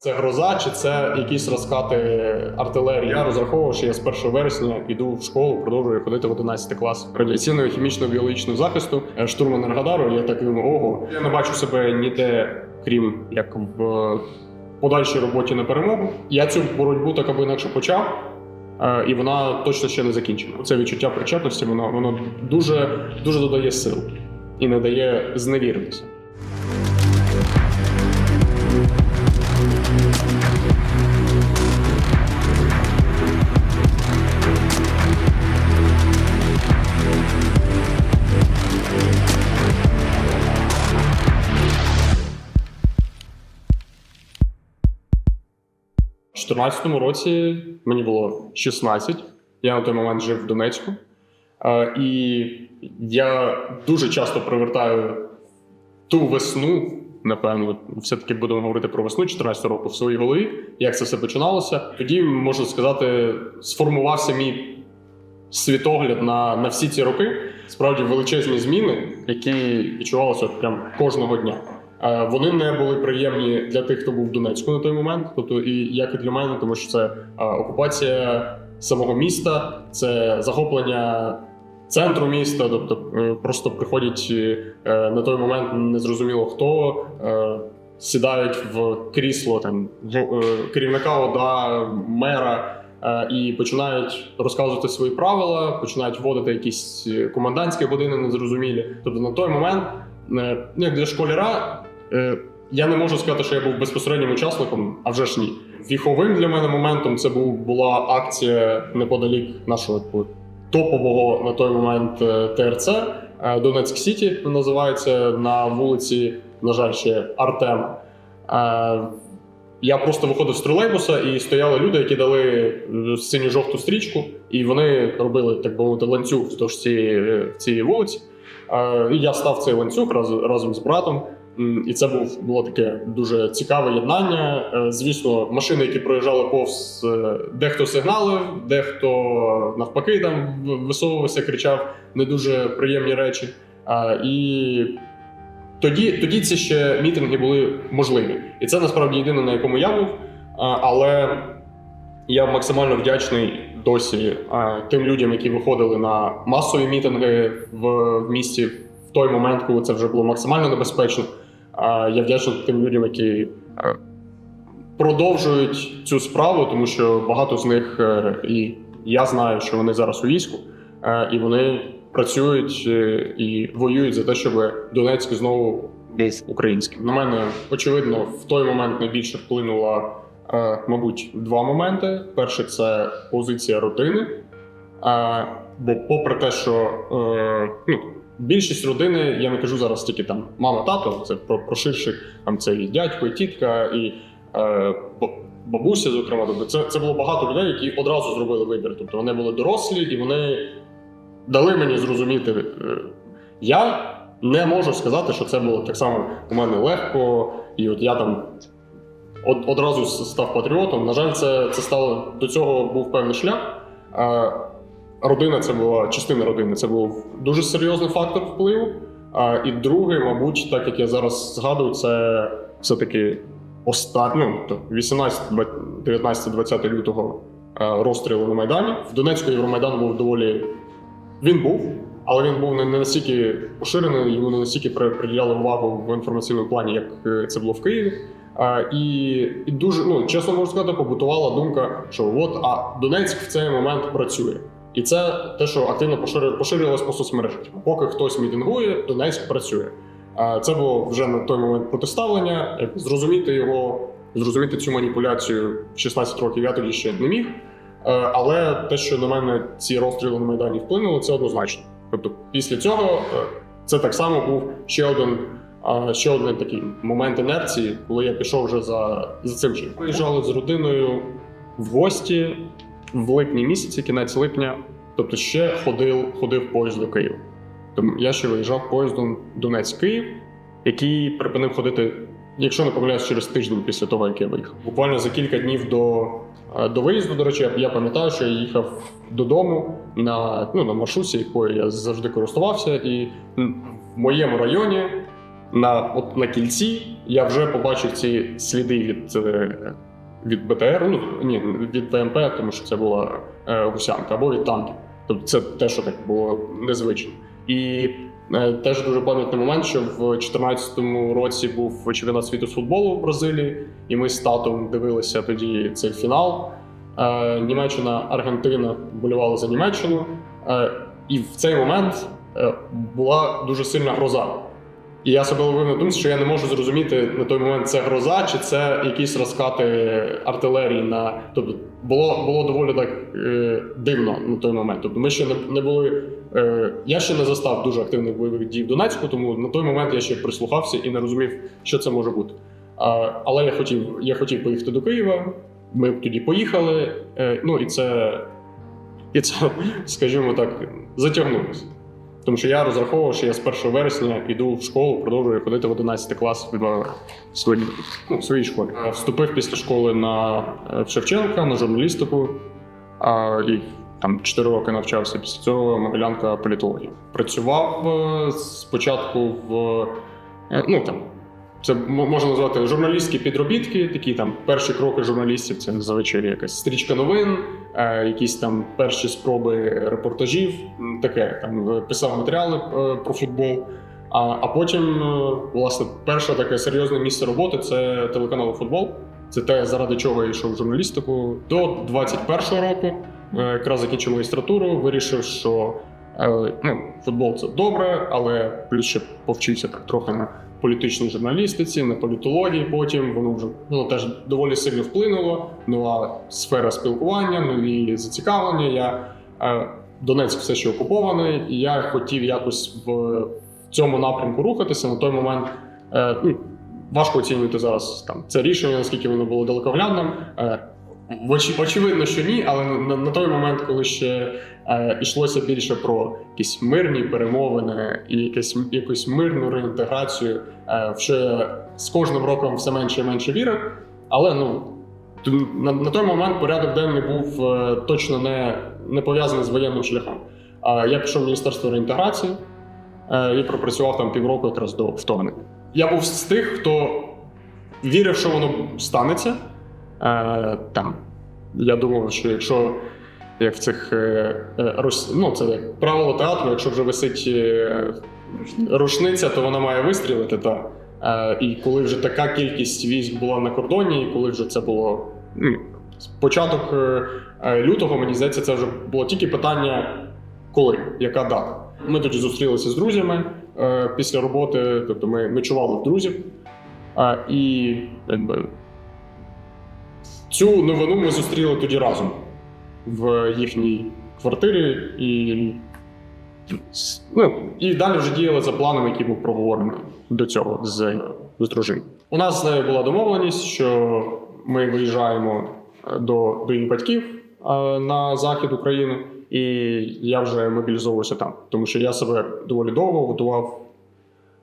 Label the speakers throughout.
Speaker 1: Це гроза, чи це якісь розкати артилерії. Я розраховував, що я з 1 вересня йду в школу, продовжую ходити в 11 клас радіаційного хімічно-біологічного захисту. Е, Штурман Енергодару. Я так думаю, ого. Я не бачу себе ніде, крім як в подальшій роботі на перемогу. Я цю боротьбу так або інакше почав. е, І вона точно ще не закінчена. Це відчуття причетності, воно, воно дуже, дуже додає сил і не дає зневіритися. 2014 році мені було 16. Я на той момент жив в Донецьку. Е, І я дуже часто привертаю ту весну, напевно, все-таки будемо говорити про весну 14 року в своїй голові, як це все починалося. Тоді, можна сказати, сформувався мій світогляд на, на всі ці роки. Справді величезні зміни, які відчувалися прям кожного дня. Е, Вони не були приємні для тих, хто був в Донецьку на той момент, тобто і як і для мене, тому що це е, окупація самого міста, це захоплення центру міста. Тобто е, просто приходять на той момент незрозуміло хто. Сідають в крісло там керівника ОДА, мера і починають розказувати свої правила, починають вводити якісь комендантські години незрозумілі. Тобто на той момент, ну, як для школяра, я не можу сказати, що я був безпосереднім учасником, а вже ж ні. Віховим для мене моментом це був була акція неподалік нашого топового на той момент е, ТРЦ е, Донецьк Сіті називається на вулиці, на жаль, ще Артема. Е, Я просто виходив з тролейбуса і стояли люди, які дали е, синю-жовту стрічку, і вони робили, так би мовити, ланцюг вздовж цієї, е, цієї вулиці. Е, І я став цей ланцюг раз, разом з братом. І це був було таке дуже цікаве єднання. Е, Звісно, машини, які проїжджали повз, е, дехто сигналив, дехто навпаки там висовувався, кричав не дуже приємні речі. І тоді, тоді ці ще мітинги були можливі. І це насправді єдине, на якому я був. Але я максимально вдячний досі тим людям, які виходили на масові мітинги в місті в той момент, коли це вже було максимально небезпечно. Я вдячний тим людям, які е, продовжують цю справу, тому що багато з них е, і я знаю, що вони зараз у війську, е, і вони працюють і воюють за те, щоб Донецьк знову був українським. На мене очевидно в той момент найбільше вплинуло, е, мабуть, два моменти. Перший це позиція родини. Е, Бо, попри те, що е, ну, більшість родини, я не кажу зараз тільки там мама, тато, це про, про ширших, там це і дядько, і тітка, і е, бабуся, зокрема. Тобто це, це було багато людей, які одразу зробили вибір. Тобто вони були дорослі і вони дали мені зрозуміти. е, Я не можу сказати, що це було так само у мене легко, і от я там од, одразу став патріотом. На жаль, це, це стало до цього був певний шлях. Родина це була частина родини, це був дуже серйозний фактор впливу. А, і другий, мабуть, так як я зараз згадую, це все-таки останнє, ну, 18, 19, 20 лютого розстрілу на Майдані. В Донецьку Євромайдан був доволі. Він був, але він був не настільки поширений, йому не настільки при- приділяли увагу в інформаційному плані, як е, це було в Києві. А, і, і дуже, ну, чесно можу сказати, побутувала думка, що от а Донецьк в цей момент працює. І це те, що активно поширю- поширювалось по соцмережах. Типу, Поки хтось мітингує, Донецьк працює. Це було вже на той момент протиставлення. Як Зрозуміти його, зрозуміти цю маніпуляцію в 16 років я тоді ще не міг. Е, Але те, що на мене ці розстріли на Майдані вплинули, це однозначно. Тобто, після цього е, це так само був ще один. Ще один такий момент інерції, коли я пішов вже за, за цим же. Виїжджали з родиною в гості в липні місяці, кінець липня. Тобто ще ходив, ходив поїзд до Києва. Тому я ще виїжджав поїздом Донець-Київ, який припинив ходити, якщо не помиляюсь, через тиждень після того, як я виїхав. Буквально за кілька днів до, е, до виїзду, до речі, я, пам'ятаю, що я їхав додому на, ну, на маршрутці, якою я завжди користувався, і в моєму районі на, от, на кільці я вже побачив ці сліди від, е, від БТР, ну ні, від БМП, тому що це була е, гусянка, або від танків. Тобто це те, що так було незвично. І е, теж дуже пам'ятний момент, що в 2014 році був чемпіонат світу з футболу в Бразилії, і ми з татом дивилися тоді цей фінал. Е, Німеччина, Аргентина болювали за Німеччину. Е, і в цей момент е, була дуже сильна гроза. І я себе ловив на думці, що я не можу зрозуміти на той момент, це гроза чи це якісь розкати артилерії на. Тобто було, було доволі так е, дивно на той момент. Тобто ми ще не, не були. Е, я ще не застав дуже активних бойових дій в Донецьку, тому на той момент я ще прислухався і не розумів, що це може бути. А, але я хотів, я хотів поїхати до Києва. Ми тоді поїхали. Е, ну і це, і це, скажімо так, затягнулося. Тому що я розраховував, що я з 1 вересня йду в школу, продовжую ходити в 11 клас в своїй, ну, в своїй школі. Вступив після школи на е, Шевченка, на журналістику, а, і там 4 роки навчався. Після цього Могилянка політології. Працював е, спочатку в е, ну там. Це можна назвати журналістські підробітки, такі там перші кроки журналістів. Це зазвичай якась стрічка новин, е, якісь там перші спроби репортажів, таке там е, писав матеріали е, про футбол. А, а потім, власне, перше таке серйозне місце роботи це телеканал футбол. Це те, заради чого я йшов в журналістику. До 21-го року якраз закінчив магістратуру, вирішив, що ну, футбол це добре, але плюс ще повчився так трохи на політичній журналістиці, на політології. Потім воно вже воно теж доволі сильно вплинуло. Нова сфера спілкування, нові зацікавлення. Я е, Донецьк все ще окупований, і я хотів якось в, в цьому напрямку рухатися. На той момент е, ну, важко оцінювати зараз там це рішення, наскільки воно було далекоглядним. Е, очевидно, що ні, але на, на той момент, коли ще е, йшлося більше про якісь мирні перемовини і якесь, якусь мирну реінтеграцію, е, в що з кожним роком все менше і менше вірив. Але ну на, на той момент порядок денний був е, точно не, не пов'язаний з воєнним шляхом. А я пішов в міністерство реінтеграції е, і пропрацював там півроку якраз до вторгнення. Я був з тих, хто вірив, що воно станеться. Е, там. Я думав, що якщо як в цих е, е, ну, це як правило театру, якщо вже висить рушниця, то вона має вистрілити. Та. І коли вже така кількість військ була на кордоні, і коли вже це було ну, початок лютого, мені здається, це вже було тільки питання, коли, яка дата. Ми тоді зустрілися з друзями після роботи, тобто ми ночували в друзів. І якби, Цю новину ми зустріли тоді разом в їхній квартирі, і, ну, і далі вже діяли за планом, який був проговорений до цього з, з дружиною. У нас з нею була домовленість, що ми виїжджаємо до, до її батьків е, на захід України, і я вже мобілізовуюся там, тому що я себе доволі довго готував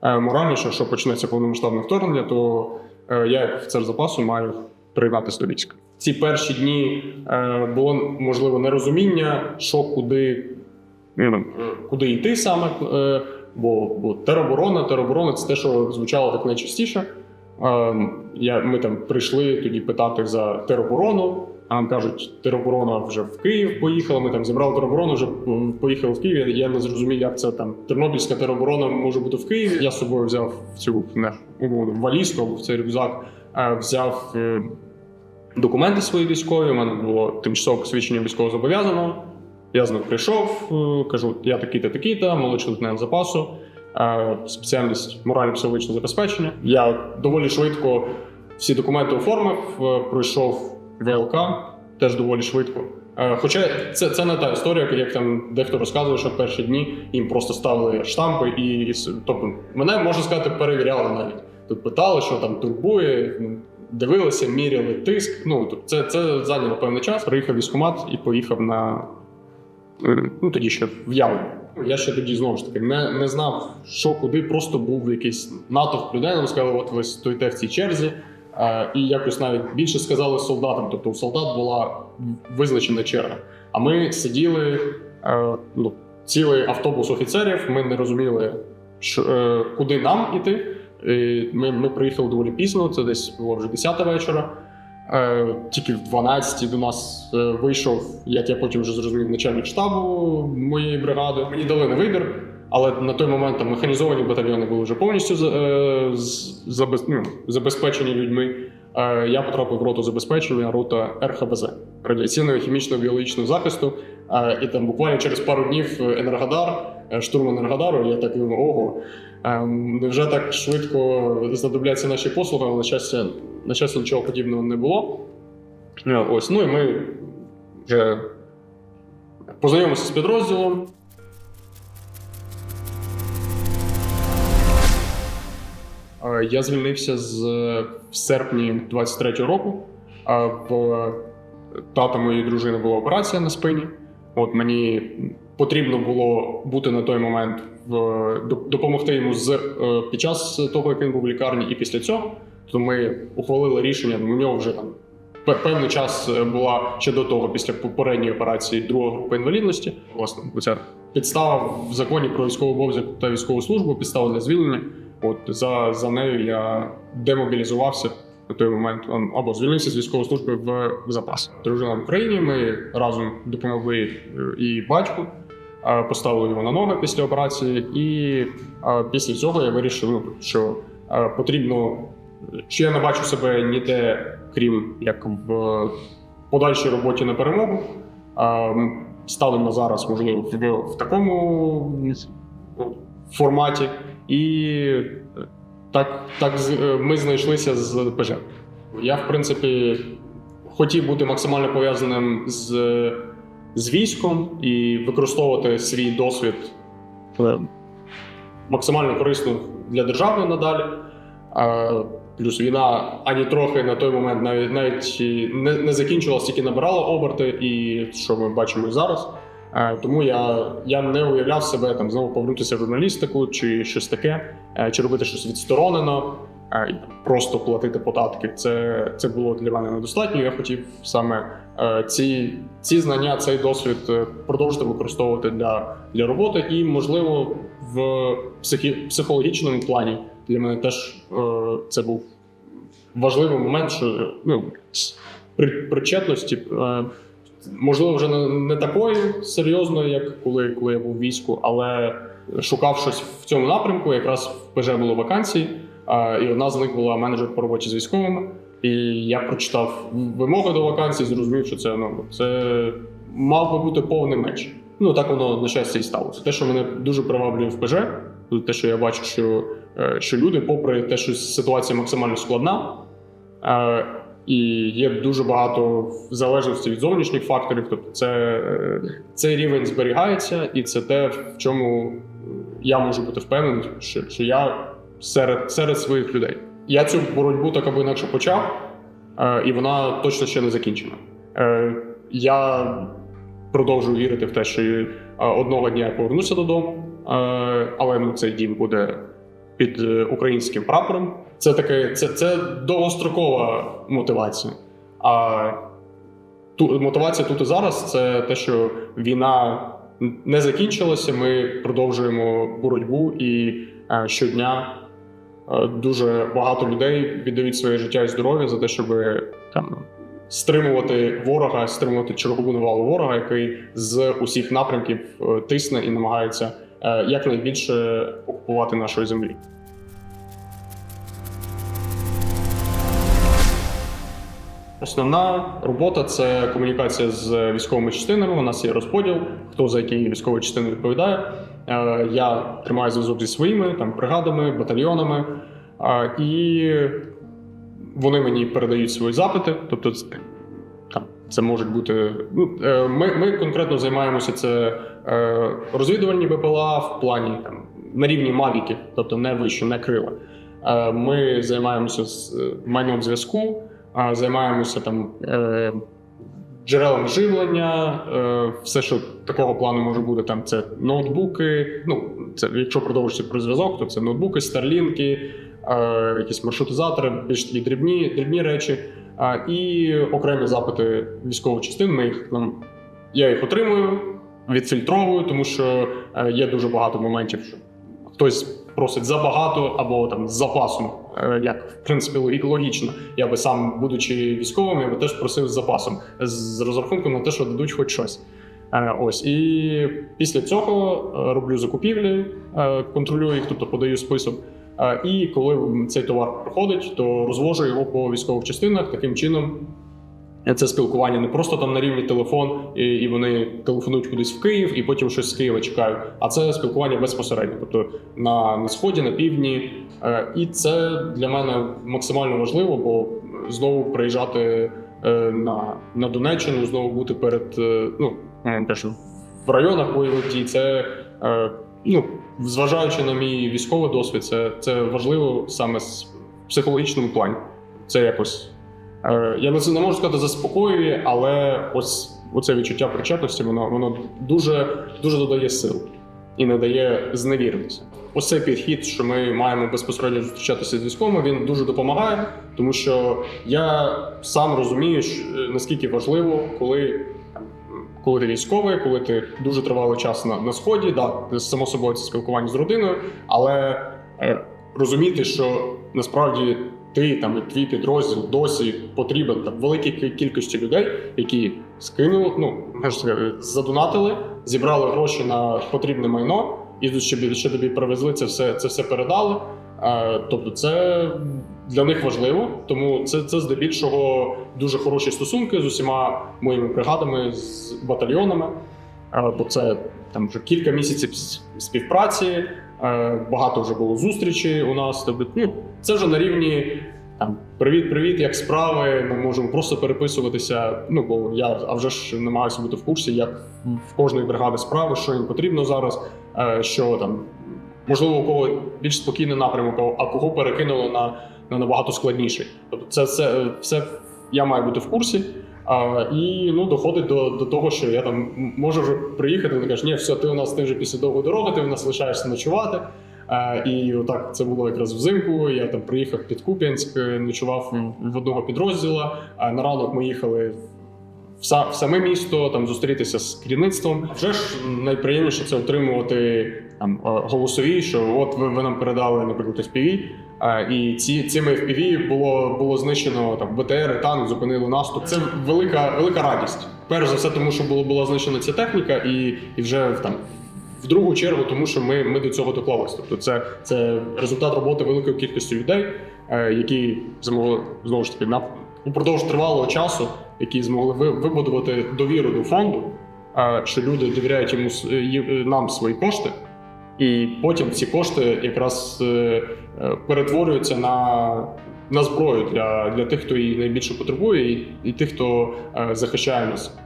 Speaker 1: е, морально, що якщо почнеться повномасштабне вторгнення, то е, я, як офіцер запасу, маю приєднатися до війська. Ці перші дні е, було можливо нерозуміння, що куди, е, куди йти саме. Е, бо, бо тероборона, тероборона це те, що звучало так найчастіше. Е, я, ми там прийшли тоді питати за тероборону. А нам кажуть, тероборона вже в Київ поїхала. Ми там зібрали тероборону, вже поїхали в Київ. Я не зрозумів, як це там Тернопільська тероборона може бути в Києві. Я з собою взяв цю не, умовно, валізку або в цей рюкзак, е, взяв е, документи свої військові. У мене було тимчасове посвідчення військовозобов'язаного. Я з ним прийшов, е, кажу, я такий-то, такий-то, молодший лейтенант запасу, е, спеціальність морально-психологічне забезпечення. Я доволі швидко всі документи оформив, е, пройшов ВЛК теж доволі швидко. Хоча це, це не та історія, як там дехто розказує, що в перші дні їм просто ставили штампи, і тобто мене можна сказати, перевіряли навіть. Тут питали, що там турбує, дивилися, міряли тиск. Ну тобто це, це зайняло певний час. Приїхав військкомат і поїхав на е, ну тоді ще в Яву. Я ще тоді знову ж таки не, не знав, що куди, просто був якийсь натовп людей. Нам сказали, от ви стоїте в цій черзі. І якось навіть більше сказали солдатам. Тобто у солдат була визначена черга. А ми сиділи е, ну, цілий автобус офіцерів. Ми не розуміли, що, е, куди нам іти. І ми, ми приїхали доволі пізно, це десь було вже 10 вечора. Е, тільки в 12 до нас е, вийшов, як я потім вже зрозумів, начальник штабу моєї бригади. Мені дали на вибір, але на той момент там механізовані батальйони були вже повністю е, ну, забезпечені людьми. Е, я потрапив в роту забезпечення, рота РХБЗ радіаційного хімічного біологічного захисту. Е, і там буквально через пару днів Енергодар, е, штурм Енергодару, я так думаю, ого. Е, Невже так швидко знадобляться наші послуги, але на щастя, на щастя нічого подібного не було. Е, Ось, ну і ми вже познайомилися з підрозділом. Е, Я звільнився з в серпні 23-го року. Е, В тата моєї дружини була операція на спині. От мені потрібно було бути на той момент допомогти йому з е, під час того, як він був в лікарні, і після цього. То ми ухвалили рішення. У нього вже там певний час е, була ще до того, після попередньої операції друга група інвалідності. Власне, ця підстава в законі про військовий обов'язок та військову службу, підстава для звільнення. От за, за нею я демобілізувався на той момент або звільнився з військової служби в, в запас. Дружина в Україні. Ми разом допомогли е, і батьку, е, поставили його на ноги після операції, і е, після цього я вирішив, що е, потрібно, що я не бачу себе ніде, крім як в подальшій роботі на перемогу. Е, ми зараз, можливо, в, в такому форматі. І е, так, так е, ми знайшлися з ПЖ. Я, в принципі, хотів бути максимально пов'язаним з, з військом і використовувати свій досвід максимально корисно для держави надалі. Плюс війна ані трохи на той момент навіть навіть не, не закінчилась, тільки набирала оберти, і що ми бачимо і зараз. Тому я, я не уявляв себе там знову повернутися в журналістику чи щось таке, чи робити щось відсторонено, просто платити податки. Це, це було для мене недостатньо. Я хотів саме е, ці, ці знання, цей досвід е, продовжити використовувати для, для роботи, і можливо в психі, психологічному плані для мене теж е, це був важливий момент, що ну, при, причетності. Можливо, вже не, не такої серйозної, як коли, коли я був в війську, але шукав щось в цьому напрямку. Якраз в ПЖ було вакансій, а, і одна з них була менеджер по роботі з військовими. І я прочитав вимоги до вакансій, зрозумів, що це ну це мав би бути повний меч. Ну так воно на щастя і сталося. Те, що мене дуже приваблює в ПЖ, те, що я бачу, що, е, що люди, попри те, що ситуація максимально складна. е, і є дуже багато залежності від зовнішніх факторів. Тобто, це, е, цей рівень зберігається, і це те, в чому я можу бути впевнений, що, що я серед, серед своїх людей. Я цю боротьбу так або інакше почав, е, і вона точно ще не закінчена. Е, Я продовжую вірити в те, що е, одного дня я повернуся додому, але ну, цей дім буде під українським прапором. Це таке, це, це довгострокова мотивація. А ту, мотивація тут і зараз це те, що війна не закінчилася. Ми продовжуємо боротьбу, і щодня дуже багато людей віддають своє життя і здоров'я за те, щоб там стримувати ворога, стримувати чергову навалу ворога, який з усіх напрямків е, тисне і намагається е, якнайбільше окупувати нашої землі. Основна робота це комунікація з військовими частинами. У нас є розподіл, хто за які військові частини відповідає. Е, Я тримаю зв'язок зі своїми там бригадами, батальйонами, і вони мені передають свої запити. Тобто, там це можуть бути. Ну, е, ми, ми конкретно займаємося це е, розвідувальні БПЛА в плані там на рівні мавіків, тобто не вище, не крила. Ми займаємося з майном зв'язку, а, займаємося там е, живлення, е, все, що такого плану може бути, там це ноутбуки. Ну, це якщо продовжити про зв'язок, то це ноутбуки, старлінки, е, якісь маршрутизатори, більш такі дрібні, дрібні речі. І окремі запити військових частин. Ми їх там я їх отримую, відфільтровую, тому що е, є дуже багато моментів, що хтось просить забагато або там з запасом, як в принципі логі- логічно. Я би сам, будучи військовим, я би теж просив з запасом, з розрахунку на те, що дадуть хоч щось. Е, Ось і після цього е, роблю закупівлі, е, контролюю їх, тобто подаю список. Е, І коли цей товар проходить, то розвожу його по військових частинах. Таким чином, це спілкування не просто там на рівні телефон, і, і вони телефонують кудись в Київ, і потім щось з Києва чекають. А це спілкування безпосередньо, тобто на, на сході, на півдні. Е, І це для мене максимально важливо, бо знову приїжджати е, на, на Донеччину, знову бути перед е, ну теж в районах бойових дій. Це ну, зважаючи на мій військовий досвід, це, це важливо саме з психологічному плані. Це якось. Е, Я не можу сказати заспокоює, але ось оце відчуття причетності, воно, воно дуже, дуже додає сил і не дає зневіритися. Ось цей підхід, що ми маємо безпосередньо зустрічатися з військовими, він дуже допомагає, тому що я сам розумію, е, наскільки важливо, коли, коли ти військовий, коли ти дуже тривалий час на, на сході, да, само собою це спілкування з родиною, але е, розуміти, що насправді ти там і твій підрозділ досі потрібен там великій кількості людей, які скинули, ну задонатили, зібрали гроші на потрібне майно, і тут ще, тобі привезли це все, це все передали. Е, тобто, це для них важливо, тому це, це здебільшого дуже хороші стосунки з усіма моїми бригадами, з батальйонами. Е, бо це там вже кілька місяців співпраці, багато вже було зустрічей у нас. Тобто, ну, це вже на рівні там привіт, привіт, як справи. Ми можемо просто переписуватися. Ну бо я а вже ж намагаюся бути в курсі, як в кожної бригади справи, що їм потрібно зараз, е, що там можливо у кого більш спокійний напрямок, а кого перекинуло на, на набагато складніший. Тобто, це все, все я маю бути в курсі. А, і ну, доходить до, до того, що я там можу вже приїхати, вони кажуть, ні, все, ти у нас ти вже після довгої дороги, ти у нас лишаєшся ночувати. А, і отак це було якраз взимку. Я там приїхав під Куп'янськ, е, ночував в- в одного підрозділа. А на ранок ми їхали в са- в саме місто, там зустрітися з керівництвом. Вже ж найприємніше це отримувати там е, голосові, що от ви, ви нам передали, наприклад, FPV, а, і ці цими FPV було було знищено там БТР, танк, зупинили наступ. Це велика велика радість. Перш за все, тому що було була знищена ця техніка, і, і вже там. В другу чергу, тому що ми, ми до цього доклались. Тобто, це, це результат роботи великої кількості людей, е, які змогли знову ж таки на упродовж тривалого часу, які змогли ви- вибудувати довіру до фонду, е, що люди довіряють йому е, нам свої кошти, і потім ці кошти якраз е, перетворюються на, на зброю для, для тих, хто її найбільше потребує, і, і тих, хто е, захищає нас.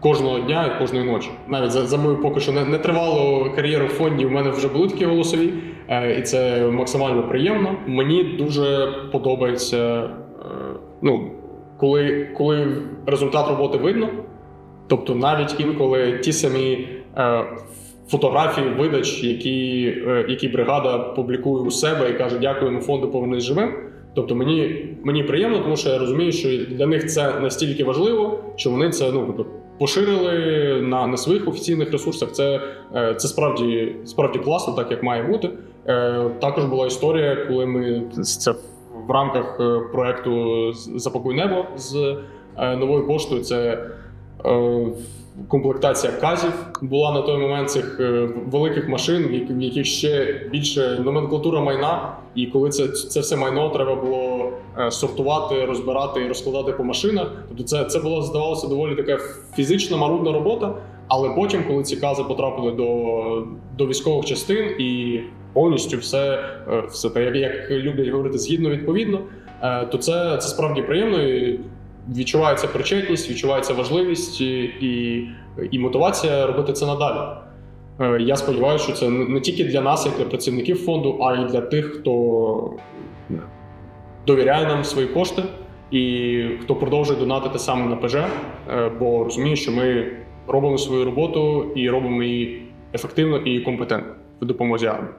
Speaker 1: Кожного дня і кожної ночі. Навіть за, за мою поки що не, не тривалу кар'єру в фонді, у мене вже були такі голосові, е, і це максимально приємно. Мені дуже подобається, ну, коли, коли результат роботи видно. Тобто навіть інколи ті самі е, фотографії видач, які, е, які бригада публікує у себе і каже, дякуємо фонду повернись живим. Тобто мені, мені приємно, тому що я розумію, що для них це настільки важливо, що вони це ну, тобто, поширили на, на своїх офіційних ресурсах. Це, е, це справді, справді класно, так як має бути. Е, Також була історія, коли ми це в рамках проекту Запакуй небо з новою поштою. Це комплектація казів була на той момент цих е, великих машин, в як- яких ще більше номенклатура майна. І коли це, це все майно треба було е, сортувати, розбирати і розкладати по машинах. Тобто це, це була здавалося доволі така фізична марудна робота. Але потім, коли ці кази потрапили до, до військових частин і повністю все, е, все те, як, люблять говорити, згідно відповідно, то це, це справді приємно. І відчувається причетність, відчувається важливість і, і, і мотивація робити це надалі. Е, Я сподіваюся, що це не не тільки для нас, як для працівників фонду, а й для тих, хто довіряє нам свої кошти і хто продовжує донатити саме на ПЖ, е, бо розуміє, що ми робимо свою роботу і робимо її ефективно і компетентно в допомозі армії.